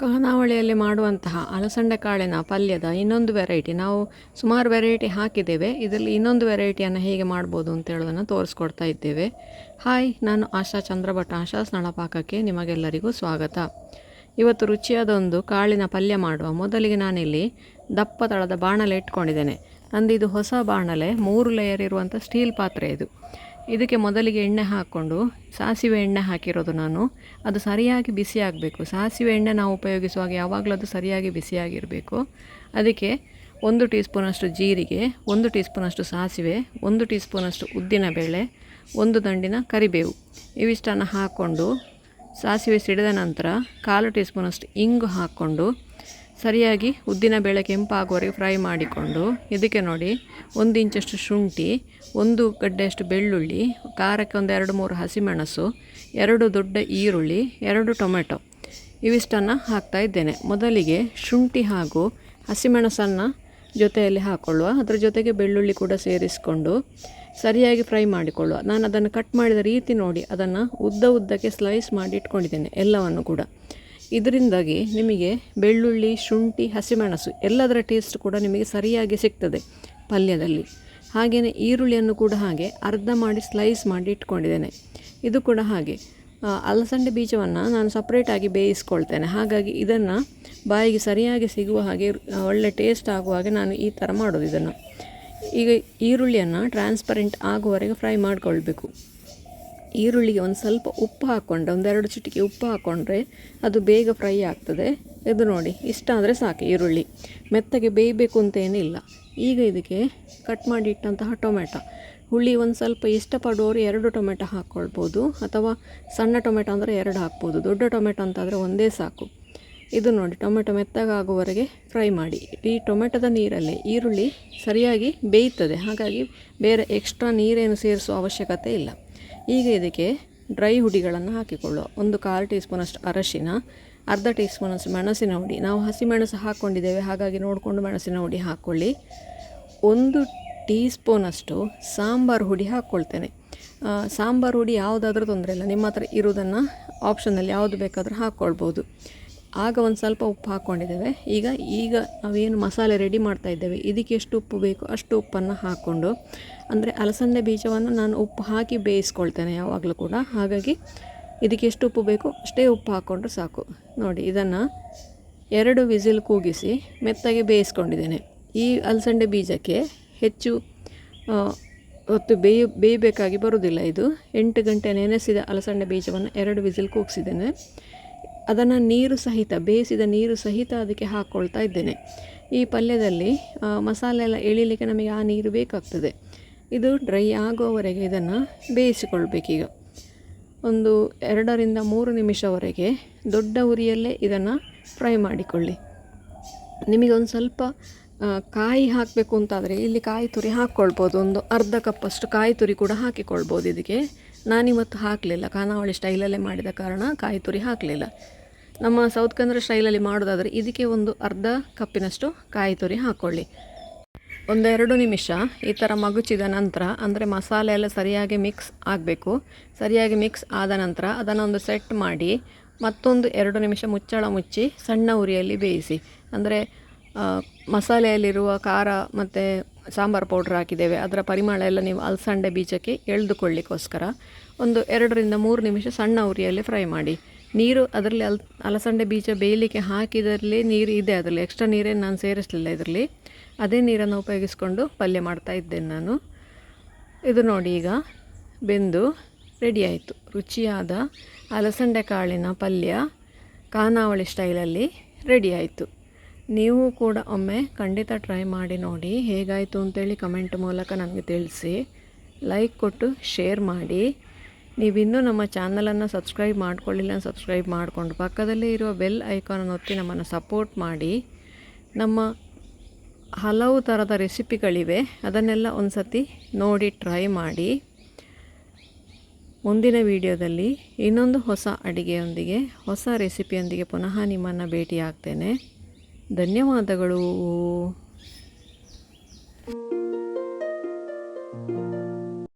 ಖಾನಾವಳಿಯಲ್ಲಿ ಮಾಡುವಂತಹ ಅಲಸಂಡೆ ಕಾಳಿನ ಪಲ್ಯದ ಇನ್ನೊಂದು ವೆರೈಟಿ ನಾವು ಸುಮಾರು ವೆರೈಟಿ ಹಾಕಿದ್ದೇವೆ. ಇದರಲ್ಲಿ ಇನ್ನೊಂದು ವೆರೈಟಿಯನ್ನು ಹೇಗೆ ಮಾಡ್ಬೋದು ಅಂತ ಹೇಳೋದನ್ನು ತೋರಿಸ್ಕೊಡ್ತಾ ಇದ್ದೇವೆ. ಹಾಯ್ ನಾನು ಆಶಾ ಚಂದ್ರಭಟ್ ಆಶಾ ಸ್ನಳಪಾಕಕ್ಕೆ ನಿಮಗೆಲ್ಲರಿಗೂ ಸ್ವಾಗತ. ಇವತ್ತು ರುಚಿಯಾದೊಂದು ಕಾಳಿನ ಪಲ್ಯ ಮಾಡುವ ಮೊದಲಿಗೆ ನಾನಿಲ್ಲಿ ದಪ್ಪ ತಳದ ಬಾಣಲೆ ಇಟ್ಕೊಂಡಿದ್ದೇನೆ. ನಂದು ಇದು ಹೊಸ ಬಾಣಲೆ, ಮೂರು ಲೇಯರ್ ಇರುವಂಥ ಸ್ಟೀಲ್ ಪಾತ್ರೆ ಇದು. ಇದಕ್ಕೆ ಮೊದಲಿಗೆ ಎಣ್ಣೆ ಹಾಕ್ಕೊಂಡು ಸಾಸಿವೆ ಎಣ್ಣೆ ಹಾಕಿರೋದು ನಾನು. ಅದು ಸರಿಯಾಗಿ ಬಿಸಿ ಆಗಬೇಕು. ಸಾಸಿವೆ ಎಣ್ಣೆ ನಾವು ಉಪಯೋಗಿಸುವಾಗ ಯಾವಾಗಲೂ ಅದು ಸರಿಯಾಗಿ ಬಿಸಿಯಾಗಿರಬೇಕು ಅದಕ್ಕೆ ಒಂದು ಟೀ ಸ್ಪೂನಷ್ಟು ಜೀರಿಗೆ, ಒಂದು ಟೀ ಸ್ಪೂನಷ್ಟು ಸಾಸಿವೆ, ಒಂದು ಟೀ ಸ್ಪೂನಷ್ಟು ಉದ್ದಿನಬೇಳೆ ಒಂದು ದಂಡಿನ ಕರಿಬೇವು. ಇವಿಷ್ಟನ್ನು ಹಾಕ್ಕೊಂಡು ಸಾಸಿವೆ ಸಿಡಿದ ನಂತರ ಕಾಲು ಟೀ ಸ್ಪೂನಷ್ಟು ಇಂಗು ಹಾಕ್ಕೊಂಡು ಸರಿಯಾಗಿ ಉದ್ದಿನ ಬೇಳೆ ಕೆಂಪಾಗುವವರೆಗೆ ಫ್ರೈ ಮಾಡಿಕೊಂಡು ಇದಕ್ಕೆ ನೋಡಿ, ಒಂದು ಇಂಚಷ್ಟು ಶುಂಠಿ, ಒಂದು ಗಡ್ಡೆಯಷ್ಟು ಬೆಳ್ಳುಳ್ಳಿ, ಖಾರಕ್ಕೆ ಒಂದು ಎರಡು ಮೂರು ಹಸಿಮೆಣಸು, ಎರಡು ದೊಡ್ಡ ಈರುಳ್ಳಿ, ಎರಡು ಟೊಮೆಟೊ. ಇವಿಷ್ಟನ್ನು ಹಾಕ್ತಾ ಇದ್ದೇನೆ. ಮೊದಲಿಗೆ ಶುಂಠಿ ಹಾಗೂ ಹಸಿಮೆಣಸನ್ನು ಜೊತೆಯಲ್ಲಿ ಹಾಕ್ಕೊಳ್ಳುವ ಅದರ ಜೊತೆಗೆ ಬೆಳ್ಳುಳ್ಳಿ ಕೂಡ ಸೇರಿಸಿಕೊಂಡು ಸರಿಯಾಗಿ ಫ್ರೈ ಮಾಡಿಕೊಳ್ಳುವ. ನಾನು ಅದನ್ನು ಕಟ್ ಮಾಡಿದ ರೀತಿ ನೋಡಿ, ಅದನ್ನು ಉದ್ದ ಉದ್ದಕ್ಕೆ ಸ್ಲೈಸ್ ಮಾಡಿ ಇಟ್ಕೊಂಡಿದ್ದೇನೆ, ಎಲ್ಲವನ್ನು ಕೂಡ. ಇದರಿಂದಾಗಿ ನಿಮಗೆ ಬೆಳ್ಳುಳ್ಳಿ, ಶುಂಠಿ, ಹಸಿಮೆಣಸು ಎಲ್ಲದರ ಟೇಸ್ಟ್ ಕೂಡ ನಿಮಗೆ ಸರಿಯಾಗಿ ಸಿಗ್ತದೆ ಪಲ್ಯದಲ್ಲಿ. ಹಾಗೆಯೇ ಈರುಳ್ಳಿಯನ್ನು ಕೂಡ ಹಾಗೆ ಅರ್ಧ ಮಾಡಿ ಸ್ಲೈಸ್ ಮಾಡಿ ಇಟ್ಕೊಂಡಿದ್ದೇನೆ. ಇದು ಕೂಡ ಹಾಗೆ. ಅಲಸಂಡೆ ಬೀಜವನ್ನು ನಾನು ಸಪ್ರೇಟಾಗಿ ಬೇಯಿಸ್ಕೊಳ್ತೇನೆ. ಹಾಗಾಗಿ ಇದನ್ನು ಬಾಯಿಗೆ ಸರಿಯಾಗಿ ಸಿಗುವ ಹಾಗೆ ಒಳ್ಳೆ ಟೇಸ್ಟ್ ಆಗುವ ಹಾಗೆ ನಾನು ಈ ಥರ ಮಾಡೋದು ಇದನ್ನು. ಈಗ ಈರುಳ್ಳಿಯನ್ನು ಟ್ರಾನ್ಸ್ಪರೆಂಟ್ ಆಗುವವರೆಗೆ ಫ್ರೈ ಮಾಡಿಕೊಳ್ಬೇಕು. ಈರುಳ್ಳಿಗೆ ಒಂದು ಸ್ವಲ್ಪ ಉಪ್ಪು ಹಾಕ್ಕೊಂಡ್ರೆ ಒಂದೆರಡು ಚಿಟಿಕೆ ಉಪ್ಪು ಹಾಕ್ಕೊಂಡ್ರೆ ಅದು ಬೇಗ ಫ್ರೈ ಆಗ್ತದೆ. ಇದು ನೋಡಿ, ಇಷ್ಟ ಆದರೆ ಸಾಕು ಈರುಳ್ಳಿ. ಮೆತ್ತಗೆ ಬೇಯಬೇಕು ಅಂತೇನಿಲ್ಲ ಈಗ ಇದಕ್ಕೆ ಕಟ್ ಮಾಡಿ ಇಟ್ಟಂತಹ ಟೊಮೆಟೊ. ಹುಳಿ ಒಂದು ಸ್ವಲ್ಪ ಇಷ್ಟಪಡುವವರು ಎರಡು ಟೊಮೆಟೊ ಹಾಕ್ಕೊಳ್ಬೋದು ಅಥವಾ ಸಣ್ಣ ಟೊಮೆಟೊ ಅಂದರೆ ಎರಡು ಹಾಕ್ಬೋದು, ದೊಡ್ಡ ಟೊಮೆಟೊ ಅಂತಾದರೆ ಒಂದೇ ಸಾಕು. ಇದು ನೋಡಿ, ಟೊಮೆಟೊ ಮೆತ್ತಗಾಗುವವರೆಗೆ ಫ್ರೈ ಮಾಡಿ. ಈ ಟೊಮೆಟೊದ ನೀರಲ್ಲಿ ಈರುಳ್ಳಿ ಸರಿಯಾಗಿ ಬೇಯ್ತದೆ, ಹಾಗಾಗಿ ಬೇರೆ ಎಕ್ಸ್ಟ್ರಾ ನೀರೇನು ಸೇರಿಸುವ ಅವಶ್ಯಕತೆ ಇಲ್ಲ. ಈಗ ಇದಕ್ಕೆ ಡ್ರೈ ಹುಡಿಗಳನ್ನು ಹಾಕಿಕೊಳ್ಳುವ. ಒಂದು ಕಾಲು ಟೀ ಸ್ಪೂನಷ್ಟು ಅರಶಿನ, ಅರ್ಧ ಟೀ ಸ್ಪೂನಷ್ಟು ಮೆಣಸಿನ ಹುಡಿ. ನಾವು ಹಸಿಮೆಣಸು ಹಾಕ್ಕೊಂಡಿದ್ದೇವೆ ಹಾಗಾಗಿ ನೋಡಿಕೊಂಡು ಮೆಣಸಿನ ಹುಡಿ ಹಾಕ್ಕೊಳ್ಳಿ ಒಂದು ಟೀ ಸ್ಪೂನಷ್ಟು ಸಾಂಬಾರು ಹುಡಿ ಹಾಕ್ಕೊಳ್ತೇನೆ. ಸಾಂಬಾರು ಹುಡಿ ಯಾವುದಾದ್ರೂ ತೊಂದರೆ ಇಲ್ಲ. ನಿಮ್ಮ ಹತ್ರ ಇರೋದನ್ನು ಆಪ್ಷನಲ್ಲಿ ಯಾವುದು ಬೇಕಾದರೂ ಹಾಕ್ಕೊಳ್ಬೋದು. ಆಗ ಒಂದು ಸ್ವಲ್ಪ ಉಪ್ಪು ಹಾಕ್ಕೊಂಡಿದ್ದೇವೆ ಈಗ ಈಗ ನಾವೇನು ಮಸಾಲೆ ರೆಡಿ ಮಾಡ್ತಾ ಇದ್ದೇವೆ. ಇದಕ್ಕೆ ಎಷ್ಟು ಉಪ್ಪು ಬೇಕು ಅಷ್ಟು ಉಪ್ಪನ್ನು ಹಾಕ್ಕೊಂಡು ಅಂದರೆ ಅಲಸಂದೆ ಬೀಜವನ್ನು ನಾನು ಉಪ್ಪು ಹಾಕಿ ಬೇಯಿಸ್ಕೊಳ್ತೇನೆ ಯಾವಾಗಲೂ ಕೂಡ. ಹಾಗಾಗಿ ಇದಕ್ಕೆ ಎಷ್ಟು ಉಪ್ಪು ಬೇಕು ಅಷ್ಟೇ ಉಪ್ಪು ಹಾಕ್ಕೊಂಡ್ರೆ ಸಾಕು. ನೋಡಿ, ಇದನ್ನು ಎರಡು ವಿಸಿಲ್ ಕೂಗಿಸಿ ಮೆತ್ತಗೆ ಬೇಯಿಸ್ಕೊಂಡಿದ್ದೇನೆ. ಈ ಅಲಸಂಡೆ ಬೀಜಕ್ಕೆ ಹೆಚ್ಚು ಹೊತ್ತು ಬೇಯ, ಬೇಯಬೇಕಾಗಿ ಬರುವುದಿಲ್ಲ ಇದು. ಎಂಟು ಗಂಟೆ ನೆನೆಸಿದ ಅಲಸಂಡೆ ಬೀಜವನ್ನು ಎರಡು ವಿಸಿಲ್ ಕೂಗಿಸಿದ್ದೇನೆ. ಅದನ್ನು ನೀರು ಸಹಿತ, ಬೇಯಿಸಿದ ನೀರು ಸಹಿತ ಅದಕ್ಕೆ ಹಾಕ್ಕೊಳ್ತಾ ಇದ್ದೇನೆ. ಈ ಪಲ್ಯದಲ್ಲಿ ಮಸಾಲೆ ಎಲ್ಲ ಎಳಿಲಿಕ್ಕೆ ನಮಗೆ ಆ ನೀರು ಬೇಕಾಗ್ತದೆ. ಇದು ಡ್ರೈ ಆಗುವವರೆಗೆ ಇದನ್ನು ಬೇಯಿಸಿಕೊಳ್ಬೇಕೀಗ. ಒಂದು ಎರಡರಿಂದ ಮೂರು ನಿಮಿಷವರೆಗೆ ದೊಡ್ಡ ಉರಿಯಲ್ಲೇ ಇದನ್ನು ಫ್ರೈ ಮಾಡಿಕೊಳ್ಳಿ. ನಿಮಗೆ ಒಂದು ಸ್ವಲ್ಪ ಕಾಯಿ ಹಾಕಬೇಕು ಅಂತಾದರೆ ಇಲ್ಲಿ ಕಾಯಿ ತುರಿ ಹಾಕ್ಕೊಳ್ಬೋದು. ಒಂದು ಅರ್ಧ ಕಪ್ಪಷ್ಟು ಕಾಯಿ ತುರಿ ಕೂಡ ಹಾಕಿಕೊಳ್ಬೋದು. ಇದಕ್ಕೆ ನಾನಿವತ್ತು ಹಾಕಲಿಲ್ಲ. ಖಾನಾವಳಿ ಸ್ಟೈಲಲ್ಲೇ ಮಾಡಿದ ಕಾರಣ ಕಾಯಿ ತುರಿ ಹಾಕಲಿಲ್ಲ. ನಮ್ಮ ಸೌತ್ ಕನ್ನಡ ಸ್ಟೈಲಲ್ಲಿ ಮಾಡೋದಾದರೆ ಇದಕ್ಕೆ ಒಂದು ಅರ್ಧ ಕಪ್ಪಿನಷ್ಟು ಕಾಯಿ ತುರಿ ಹಾಕ್ಕೊಳ್ಳಿ ಒಂದೆರಡು ನಿಮಿಷ ಈ ಥರ ಮಗುಚಿದ ನಂತರ, ಅಂದರೆ ಮಸಾಲೆ ಎಲ್ಲ ಸರಿಯಾಗಿ ಮಿಕ್ಸ್ ಆಗಬೇಕು. ಸರಿಯಾಗಿ ಮಿಕ್ಸ್ ಆದ ನಂತರ ಅದನ್ನು ಒಂದು ಸೆಟ್ ಮಾಡಿ ಮತ್ತೊಂದು ಎರಡು ನಿಮಿಷ ಮುಚ್ಚಳ ಮುಚ್ಚಿ ಸಣ್ಣ ಉರಿಯಲ್ಲಿ ಬೇಯಿಸಿ. ಅಂದರೆ ಮಸಾಲೆಯಲ್ಲಿರುವ ಖಾರ ಮತ್ತು ಸಾಂಬಾರು ಪೌಡ್ರ್ ಹಾಕಿದ್ದೇವೆ. ಅದರ ಪರಿಮಳ ಎಲ್ಲ ನೀವು ಅಲಸಂಡೆ ಬೀಜಕ್ಕೆ ಎಳೆದುಕೊಳ್ಳಿಕ್ಕೋಸ್ಕರ ಒಂದು ಎರಡರಿಂದ ಮೂರು ನಿಮಿಷ ಸಣ್ಣ ಉರಿಯಲ್ಲಿ ಫ್ರೈ ಮಾಡಿ. ನೀರು ಅದರಲ್ಲಿ ಅಲ್, ಅಲಸಂಡೆ ಬೀಜ ಬೇಯಲಿಕ್ಕೆ ಹಾಕಿದರಲ್ಲಿ ನೀರು ಇದೆ ಅದರಲ್ಲಿ. ಎಕ್ಸ್ಟ್ರಾ ನೀರೇನು ನಾನು ಸೇರಿಸಲಿಲ್ಲ ಇದರಲ್ಲಿ. ಅದೇ ನೀರನ್ನು ಉಪಯೋಗಿಸ್ಕೊಂಡು ಪಲ್ಯ ಮಾಡ್ತಾ ಇದ್ದೇನೆ ನಾನು. ಇದು ನೋಡಿ ಈಗ, ಬೆಂದು ರೆಡಿ ಆಯಿತು. ರುಚಿಯಾದ ಅಲಸಂಡೆ ಕಾಳಿನ ಪಲ್ಯ ಖಾನಾವಳಿ ಸ್ಟೈಲಲ್ಲಿ ರೆಡಿ ಆಯಿತು. ನೀವು ಕೂಡ ಒಮ್ಮೆ ಖಂಡಿತ ಟ್ರೈ ಮಾಡಿ ನೋಡಿ ಹೇಗಾಯಿತು ಅಂತೇಳಿ ಕಮೆಂಟ್ ಮೂಲಕ ನನಗೆ ತಿಳಿಸಿ. ಲೈಕ್ ಕೊಟ್ಟು ಶೇರ್ ಮಾಡಿ. ನೀವಿನ್ನೂ ನಮ್ಮ ಚಾನಲನ್ನು ಸಬ್ಸ್ಕ್ರೈಬ್ ಮಾಡ್ಕೊಳ್ಳಿಲ್ಲ ಸಬ್ಸ್ಕ್ರೈಬ್ ಮಾಡಿಕೊಂಡು ಪಕ್ಕದಲ್ಲೇ ಇರುವ ಬೆಲ್ ಐಕಾನನ್ನು ಒತ್ತಿ ನಮ್ಮನ್ನು ಸಪೋರ್ಟ್ ಮಾಡಿ. ನಮ್ಮ ಹಲವು ಥರದ ರೆಸಿಪಿಗಳಿವೆ. ಅದನ್ನೆಲ್ಲ ಒಂದು ಸತಿ ನೋಡಿ ಟ್ರೈ ಮಾಡಿ. ಮುಂದಿನ ವಿಡಿಯೋದಲ್ಲಿ ಇನ್ನೊಂದು ಹೊಸ ಅಡುಗೆಯೊಂದಿಗೆ, ಹೊಸ ರೆಸಿಪಿಯೊಂದಿಗೆ ಪುನಃ ನಿಮ್ಮನ್ನು ಭೇಟಿ ಆಗ್ತೇನೆ ಧನ್ಯವಾದಗಳು.